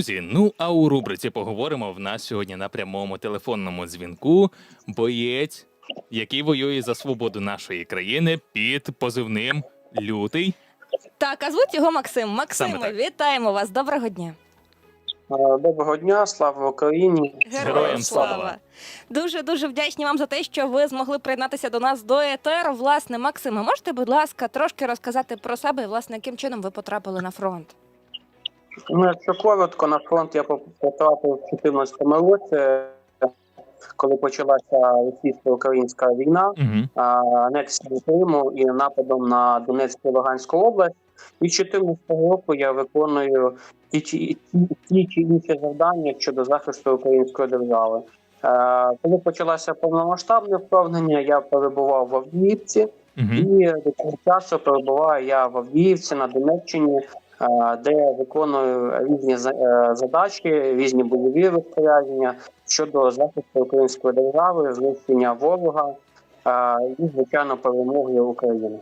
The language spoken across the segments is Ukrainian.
Друзі, ну а у рубриці поговоримо в нас сьогодні на прямому телефонному дзвінку боєць, який воює за свободу нашої країни під позивним Лютий. Так, а звуть його Максим. Максиме, Саме так. вітаємо вас. Доброго дня. Е, Доброго дня, слава Україні. Героям слава. Дуже дуже вдячні вам за те, що ви змогли приєднатися до нас до етеру. Власне, Максиме, можете, будь ласка, трошки розказати про себе і власне яким чином ви потрапили на фронт? Ну, якщо коротко, на фронт я потрапив в 2014 році, коли почалася російсько-українська війна, Угу. а, Криму і нападом на Донецьку і Луганську область. І з 2014 року я виконую ті, чи- ті, ті чи інші завдання щодо захисту української держави. Е, Коли почалося повномасштабне вторгнення, я перебував в Авдіївці. Угу. І до цього часу перебуваю я в Авдіївці на Донеччині, де виконую різні е, задачі, різні бойові розпорядження щодо захисту української держави, знищення ворога е, і звичайно перемоги України.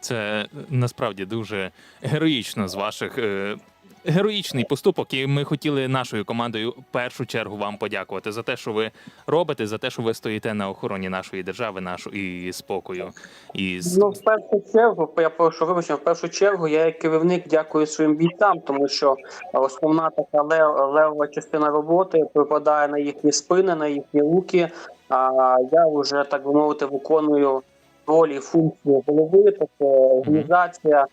Це е, насправді дуже героїчно з ваших. Героїчний поступок, і ми хотіли нашою командою в першу чергу вам подякувати за те, що ви робите, за те, що ви стоїте на охороні нашої держави, нашої спокою. І Ну, в першу чергу, я прошу вибачення, в першу чергу я як керівник дякую своїм бійцям, тому що основна така лев- левова частина роботи припадає на їхні спини, на їхні руки. А я вже так би мовити виконую ролі функції голови, тобто організація,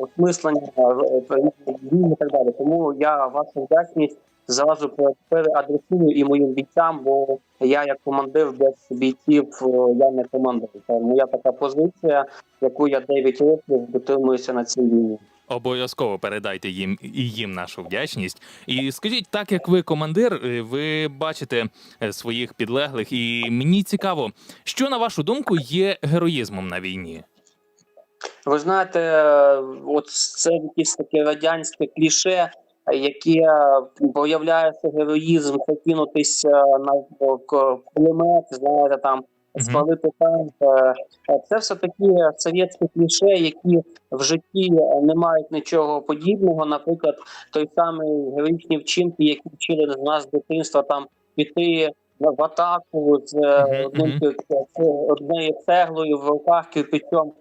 осмислення е, і так далі. Тому я вашу вдячність зразу пере- переадресую і моїм бійцям, бо я як командир без бійців е, я не командир. Це моя така позиція, яку я 9 років дотримуюся на цій війні. Обов'язково передайте їм і їм нашу вдячність. І скажіть, так як ви командир, е, ви бачите е, своїх підлеглих, і мені цікаво, що на вашу думку є героїзмом на війні? Ви знаєте, от це якесь таке радянське кліше, яке проявляє героїзм, покинутись е, на кулемет, знаєте, там спалити танк. Е, е, Це все такі совєтські кліше, які в житті не мають нічого подібного. Наприклад, той самий героїчні вчинки, які вчили з нас з дитинства, там піти в атаку з е, одним однією цеглою в руках кирпичом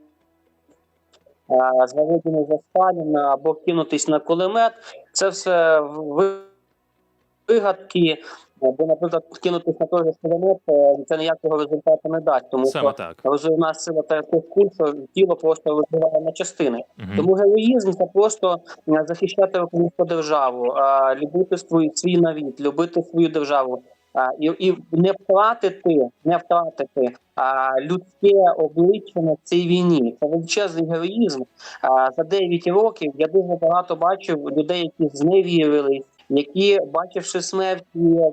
е, заведений за Сталіна або кинутись на кулемет. Це все ви- вигадки. Бо, наприклад, кинутись на той же кулемет, е, це ніякого результату не дасть. Тому Саме що розумна сила та куль, тіло просто розбиває на частини. Мгм. Тому героїзм це просто е, захищати українську державу, любити свій, свій навід, любити свою державу. І, і не втратити, не втратити а, людське обличчя на цій війні. Це величезний героїзм. А, за 9 років я дуже багато бачив людей, які зневірили, які, бачивши смерть,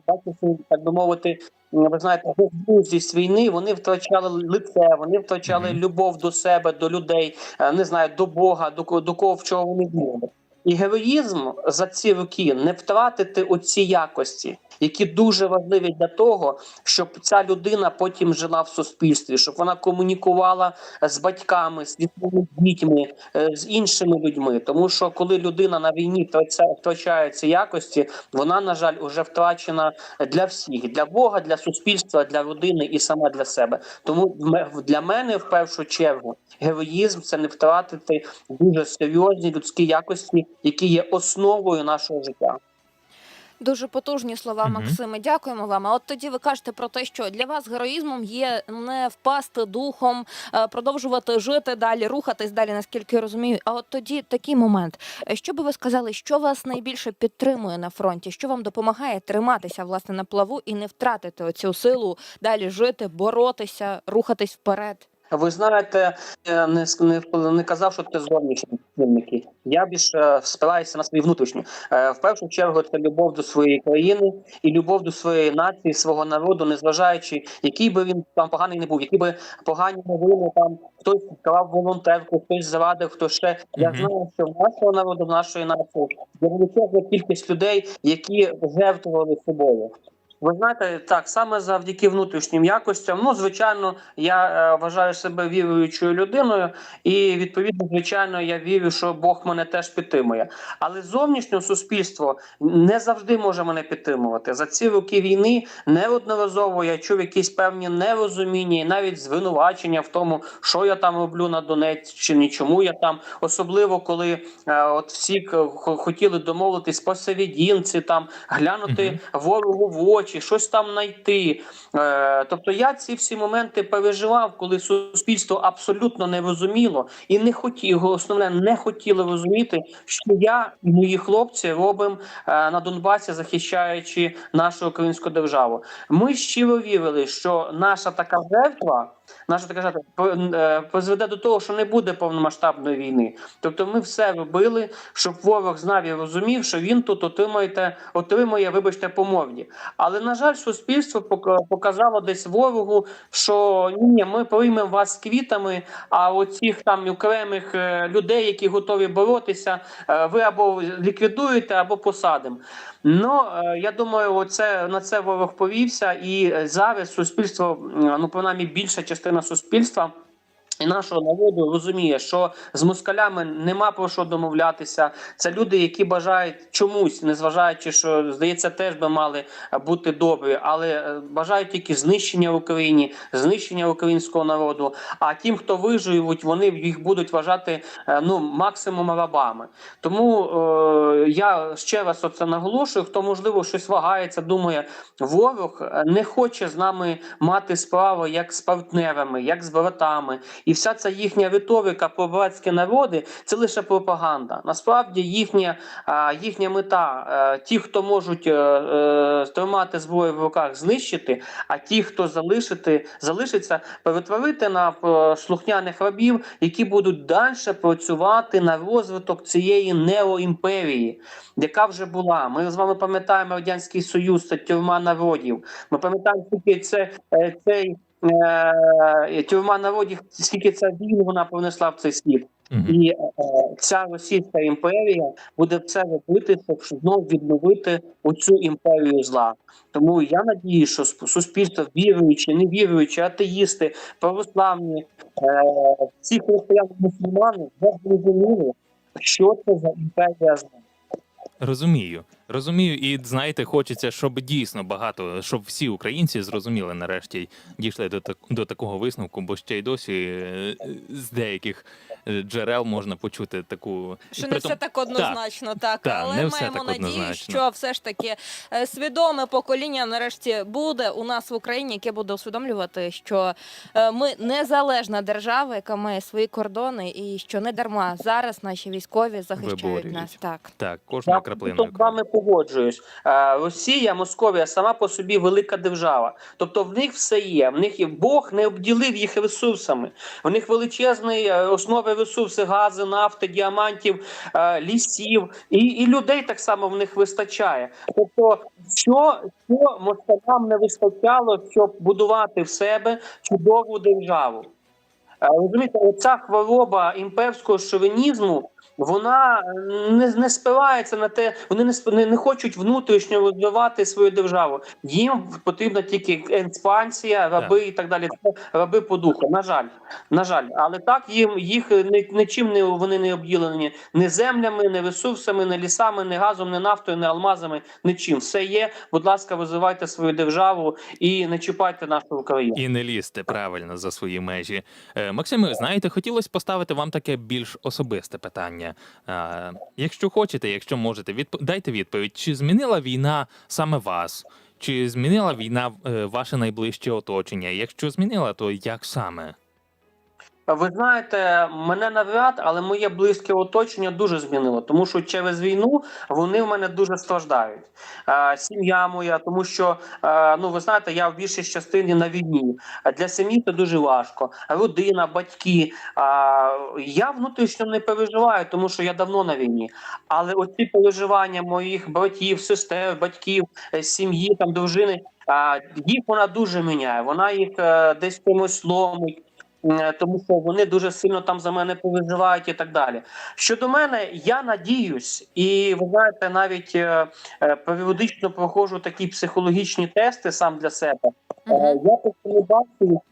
бачивши, так би мовити, ви знаєте, безглуздість війни, вони втрачали лице, вони втрачали любов до себе, до людей, не знаю, до Бога, до, до кого в чого вони вірили. І героїзм за ці роки не втратити оці якості, які дуже важливі для того, щоб ця людина потім жила в суспільстві, щоб вона комунікувала з батьками, з дітьми, е, з іншими людьми. Тому що коли людина на війні втрачає- ці якості, вона, на жаль, уже втрачена для всіх: для Бога, для суспільства, для родини і сама для себе. Тому для мене в першу чергу героїзм це не втратити дуже серйозні людські якості, які є основою нашого життя. Дуже потужні слова, Мгм. Максиме. Дякуємо вам. А от тоді ви кажете про те, що для вас героїзмом є не впасти духом, е, продовжувати жити далі, рухатись далі, наскільки я розумію. А от тоді такий момент. Е, Що би ви сказали, що вас найбільше підтримує на фронті? Що вам допомагає триматися власне на плаву і не втратити оцю силу далі жити, боротися, рухатись вперед? Ви знаєте, не, не, не казав, що це зовнішні чинники. Я більше спираюся на свої внутрішні. Е, В першу чергу це любов до своєї країни і любов до своєї нації, свого народу, незважаючи, який би він там поганий не був, які би погані новини там хтось склав волонтерку, хтось зрадив, хто ще. Я Мгм. знаю, що в нашого народу, в нашої нації є величезна кількість людей, які жертвували собою. Ви знаєте, так саме завдяки внутрішнім якостям. Ну, звичайно, я е, вважаю себе віруючою людиною, і відповідно, звичайно, я вірю, що Бог мене теж підтримує. Але зовнішнє суспільство не завжди може мене підтримувати. За ці роки війни неодноразово я чув якісь певні нерозуміння і навіть звинувачення в тому, що я там роблю на Донеччині, чому я там, особливо коли е, от всі хотіли домовитись по Севідінці, там глянути ворогу в очі, щось там знайти. Е, тобто я ці всі моменти переживав, коли суспільство абсолютно не розуміло і не хотіло, основне, не хотіло розуміти, що я і мої хлопці робимо е, на Донбасі, захищаючи нашу українську державу. Ми щиро вірили, що наша така жертва. Така жертва по- е, призведе до того, що не буде повномасштабної війни. Тобто, ми все робили, щоб ворог знав і розумів, що він тут отримує, отримує, вибачте, по морді. Але на жаль, суспільство пок- показало десь ворогу, що ні, ми приймемо вас з квітами. А оцих там окремих е, людей, які готові боротися, е, ви або ліквідуєте, або посадимо. Ну е, я думаю, оце на це ворог повівся, і е, зараз суспільство, ну принаймні більша частина суспільства. І нашого народу розуміє, що з москалями нема про що домовлятися. Це люди, які бажають чомусь, незважаючи, що здається, теж би мали бути добрі, але е, бажають тільки знищення в Україні, знищення українського народу. А тим, хто виживуть, вони їх будуть вважати е, ну максимум рабами. Тому е, я ще раз оце наголошую. Хто можливо щось вагається, думає, ворог е, не хоче з нами мати справу як з партнерами, як з братами. І вся ця їхня риторика про братські народи це лише пропаганда. Насправді їхня, їхня мета, е, ті, хто можуть е, е, тримати зброю в руках, знищити, а ті, хто залишити, залишиться, перетворити на слухняних рабів, які будуть далі працювати на розвиток цієї неоімперії, яка вже була. Ми з вами пам'ятаємо Радянський Союз, це тюрма народів. Ми пам'ятаємо, скільки це цей. Е, Тюрма народів, скільки ця війна вона принесла в цей світ, Мгм. і е, ця Російська імперія буде все робити, щоб знов відновити оцю імперію зла. Тому я надію, що сп- суспільство віруючі, не віруючі, атеїсти, православні, е, всі християни, мусульмани вже зрозуміли, що це за імперія зла. Розумію, розумію, і знаєте, хочеться, щоб дійсно багато, щоб всі українці зрозуміли нарешті, дійшли до так до такого висновку, бо ще й досі е, з деяких е, джерел можна почути таку Що не притом- все так однозначно, так, Так, але не все маємо так надію, однозначно. що все ж таки е, свідоме покоління нарешті буде у нас в Україні, яке буде усвідомлювати, що ми незалежна держава, яка має свої кордони, і що не дарма зараз наші військові захищають Виборюють. нас. Так. Так, кожною Я погоджуюсь. Е, Росія, Московія сама по собі велика держава. Тобто в них все є. В них є Бог не обділив їх ресурсами. В них величезні е, основи ресурси, гази, нафти, діамантів, е, лісів і, і людей так само в них вистачає. Тобто, що, що москалям не вистачало, щоб будувати в себе чудову державу. Розумієте, оця хвороба імперського шовінізму, вона не, не спирається на те, вони не, не, не хочуть внутрішньо розвивати свою державу. Їм потрібна тільки експансія, раби і так далі. Раби по духу. На жаль, на жаль, але так їм їх ні- нічим не вони не обділені ні землями, ні ресурсами, ні лісами, ні газом, ні нафтою, ні алмазами. Нічим все є. Будь ласка, розвивайте свою державу і не чіпайте нашу Україну. І не лізьте правильно за свої межі. Е, Максиме, знаєте, хотілося поставити вам таке більш особисте питання. Е, Якщо хочете, якщо можете, відп... дайте відповідь, чи змінила війна саме вас? Чи змінила війна е, ваше найближче оточення? Якщо змінила, то як саме? Ви знаєте, мене навряд, але моє близьке оточення дуже змінило, тому що через війну вони в мене дуже страждають. Е, сім'я моя, тому що е, ну ви знаєте, я в більшій частині на війні. Для сім'ї це дуже важко. Родина, батьки. Е, я внутрішньо не переживаю, тому що я давно на війні. Але оці переживання моїх братів, сестер, батьків, е, сім'ї, там дружини. Їх вона дуже міняє. Вона їх е, десь комусь ломить. Е, тому що вони дуже сильно там за мене переживають і так далі. Щодо мене, я надіюсь, і ви знаєте, навіть е, е, періодично проходжу такі психологічні тести сам для себе. Е. Я поки не бачу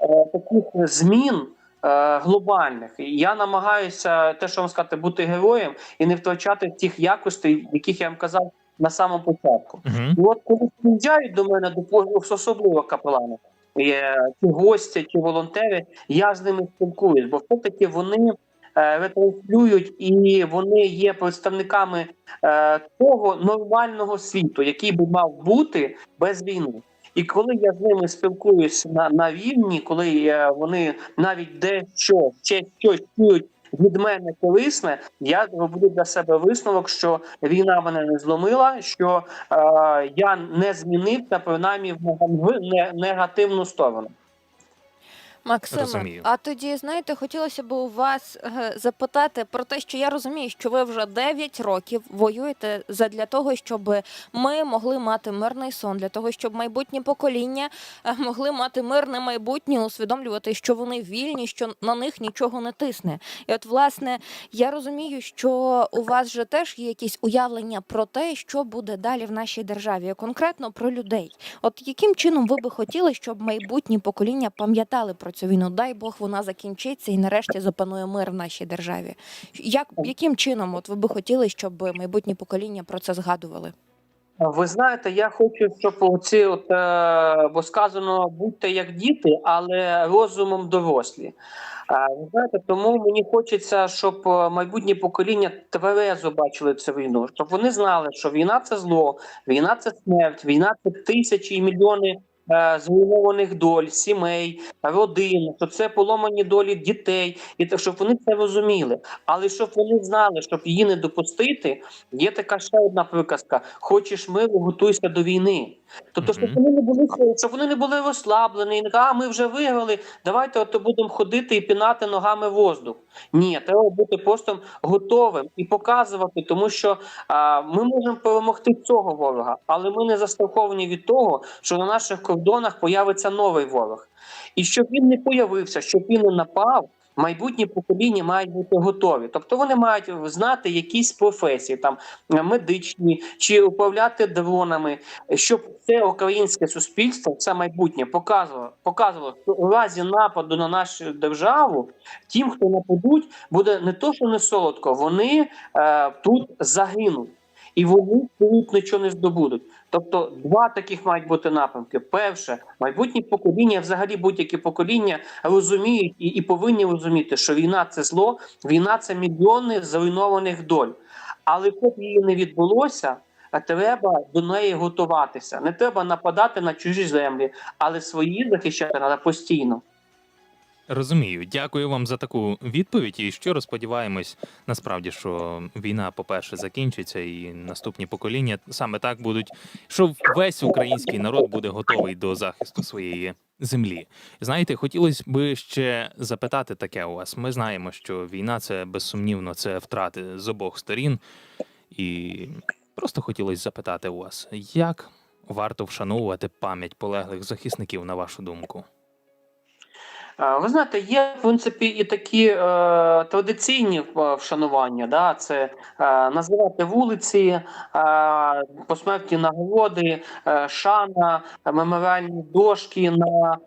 е, таких змін. е, Глобальних я намагаюся те, що вам сказати, бути героєм і не втрачати тих якостей, яких я вам казав на самому початку. Угу. І от коли приїжджають до мене до особливо капелани, чи гості, чи волонтери, я з ними спілкуюсь, бо все-таки вони е, ретранслюють і вони є представниками е, того нормального світу, який би мав бути без війни. І коли я з ними спілкуюсь на, на рівні, коли е, вони навіть дещо ще щось чують від мене колисне, я роблю для себе висновок, що війна мене не зломила, що е, я не змінився, принаймні в в негативну сторону. Максиме, Розумію. а тоді знаєте, хотілося б у вас е, запитати про те, що я розумію, що ви вже 9 років воюєте задля того, щоб ми могли мати мирний сон, для того, щоб майбутні покоління е, могли мати мирне майбутнє, усвідомлювати, що вони вільні, що на них нічого не тисне. І от, власне, я розумію, що у вас же теж є якісь уявлення про те, що буде далі в нашій державі, конкретно про людей. От яким чином ви би хотіли, щоб майбутні покоління пам'ятали про цю війну? Дай Бог вона закінчиться і нарешті запанує мир в нашій державі. Як яким чином от ви би хотіли, щоб майбутні покоління про це згадували? Ви знаєте, я хочу, щоб оці, от, е, бо сказано, будьте як діти, але розумом дорослі. Е, ви знаєте, тому мені хочеться, щоб майбутнє покоління тверезо бачили цю війну, щоб вони знали, що війна це зло, війна це смерть, війна це тисячі і мільйони зруйнованих доль, сімей, родин, що це поломані долі дітей, і так, щоб вони це розуміли. Але щоб вони знали, щоб її не допустити, є така ще одна приказка: хочеш миру, готуйся до війни. Тобто, щоб вони не були щоб вони не були розслаблені, і не кажуть, а ми вже виграли, давайте ото будемо ходити і пінати ногами воздух. Ні, треба бути просто готовим і показувати, тому що а, ми можемо перемогти цього ворога, але ми не застраховані від того, що на наших кордонах появиться новий ворог. І щоб він не появився, щоб він не напав. Майбутні покоління мають бути готові, тобто вони мають знати якісь професії, там медичні чи управляти дронами, щоб це українське суспільство, це майбутнє показувало, показувало, що у разі нападу на нашу державу, тим, хто нападуть, буде не то, що не солодко, вони е, тут загинуть. І вони тут нічого не здобудуть. Тобто, два таких мають бути напрямки. Перше, майбутні покоління, взагалі будь-які покоління розуміють і, і повинні розуміти, що війна це зло, війна це мільйони зруйнованих доль. Але щоб її не відбулося, треба до неї готуватися. Не треба нападати на чужі землі, але свої захищати треба постійно. Розумію, дякую вам за таку відповідь. І щиро сподіваємось, насправді, що війна, по-перше, закінчиться, і наступні покоління саме так будуть, що весь український народ буде готовий до захисту своєї землі. Знаєте, хотілося би ще запитати таке у вас. Ми знаємо, що війна це безсумнівно це втрати з обох сторін, і просто хотілося запитати у вас, як варто вшановувати пам'ять полеглих захисників, на вашу думку? Е, Ви знаєте, є в принципі і такі е, традиційні е, вшанування. Да? Це е, називати вулиці, е, посмертні нагороди, е, шана, меморіальні дошки на,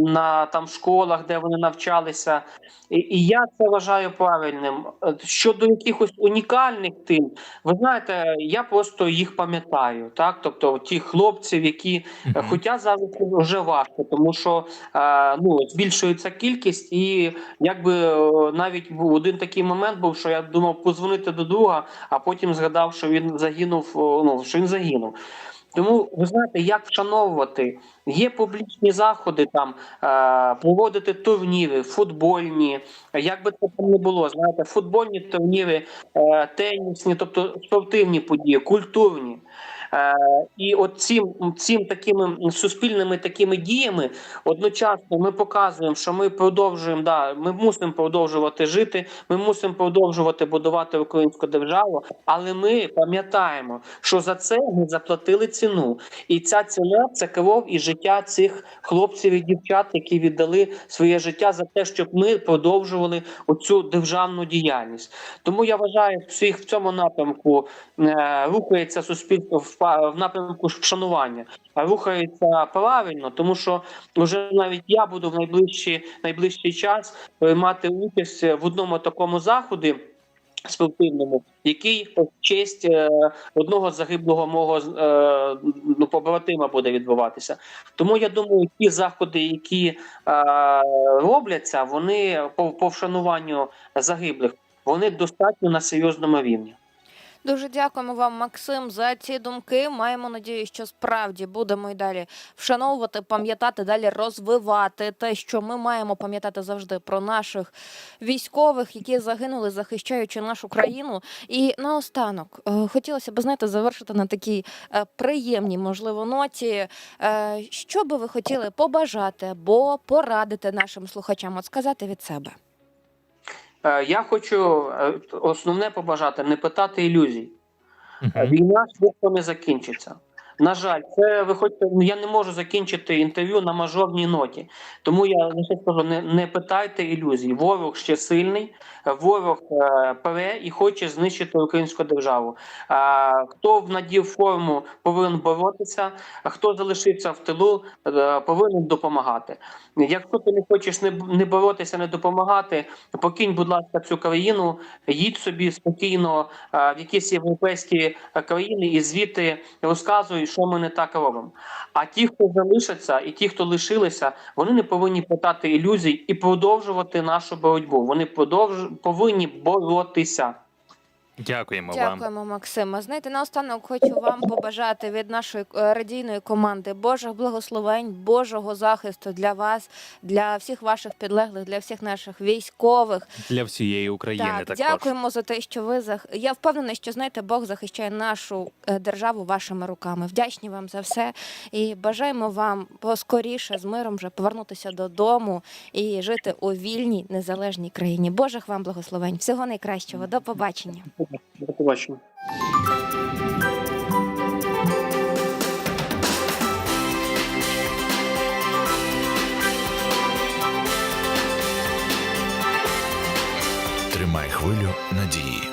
на там школах, де вони навчалися. І, і я це вважаю правильним. Е, Щодо якихось унікальних тим, ви знаєте, я просто їх пам'ятаю. Так, тобто ті хлопців, які Мгм. Хоча зараз вже важко, тому що е, ну збільшується кількість, і якби е, навіть був один такий момент був, що я думав позвонити до друга, а потім згадав, що він загинув. Ну що він загинув. Тому ви знаєте, як вшановувати? Є публічні заходи там е, проводити турніри, футбольні, як би це не було, знаєте, футбольні турніри, е, тенісні, тобто спортивні події, культурні. Е, і от цим, цим такими суспільними такими діями одночасно ми показуємо, що ми продовжуємо, да, ми мусимо продовжувати жити, ми мусимо продовжувати будувати українську державу, але ми пам'ятаємо, що за це ми заплатили ціну. І ця ціна це кров і життя цих хлопців і дівчат, які віддали своє життя за те, щоб ми продовжували оцю державну діяльність. Тому я вважаю, всіх в цьому напрямку е, рухається суспільство в, в напрямку вшанування, а рухається правильно, тому що вже навіть я буду в найближчий, найближчий час приймати участь в одному такому заході. Спортивному, який в честь е, одного загиблого мого е, ну, побратима буде відбуватися. Тому я думаю, ті заходи, які е, робляться, вони по, по вшануванню загиблих, вони достатньо на серйозному рівні. Дуже дякуємо вам, Максим, за ці думки. Маємо надію, що справді будемо і далі вшановувати, пам'ятати, далі розвивати те, що ми маємо пам'ятати завжди про наших військових, які загинули, захищаючи нашу країну. І наостанок е, хотілося б знаєте, завершити на такій е, приємній, можливо, ноті. Е, Що би ви хотіли побажати або порадити нашим слухачам? От сказати від себе. Е, Я хочу е, основне побажати не питати ілюзій. Війна швидко не закінчиться. На жаль, це ви хочете. ну, Я не можу закінчити інтерв'ю на мажорній ноті. Тому я лише скажу: не, не питайте ілюзій. Ворог ще сильний, е, ворог е, пере і хоче знищити українську державу. А, хто внадів форму, повинен боротися, а хто залишився в тилу, е, повинен допомагати. Якщо ти не хочеш не, не боротися, не допомагати, покинь, будь ласка, цю країну, їдь собі спокійно е, в якісь європейські е, країни і звідти розказуй, що ми не так робимо. А ті, хто залишаться, і ті, хто лишилися, вони не повинні питати ілюзій і продовжувати нашу боротьбу. Вони продовж повинні боротися. Дякуємо вам. Дякуємо, Максима. Знаєте, наостанок хочу вам побажати від нашої е, радійної команди Божих благословень, Божого захисту для вас, для всіх ваших підлеглих, для всіх наших військових. Для всієї України так, також. дякуємо за те, що ви зах... Я впевнена, що знаєте, Бог захищає нашу е, державу вашими руками. Вдячні вам за все і бажаємо вам поскоріше з миром вже повернутися додому і жити у вільній незалежній країні. Божих вам благословень. Всього найкращого. До побачення. Побачення. Тримай хвилю надії.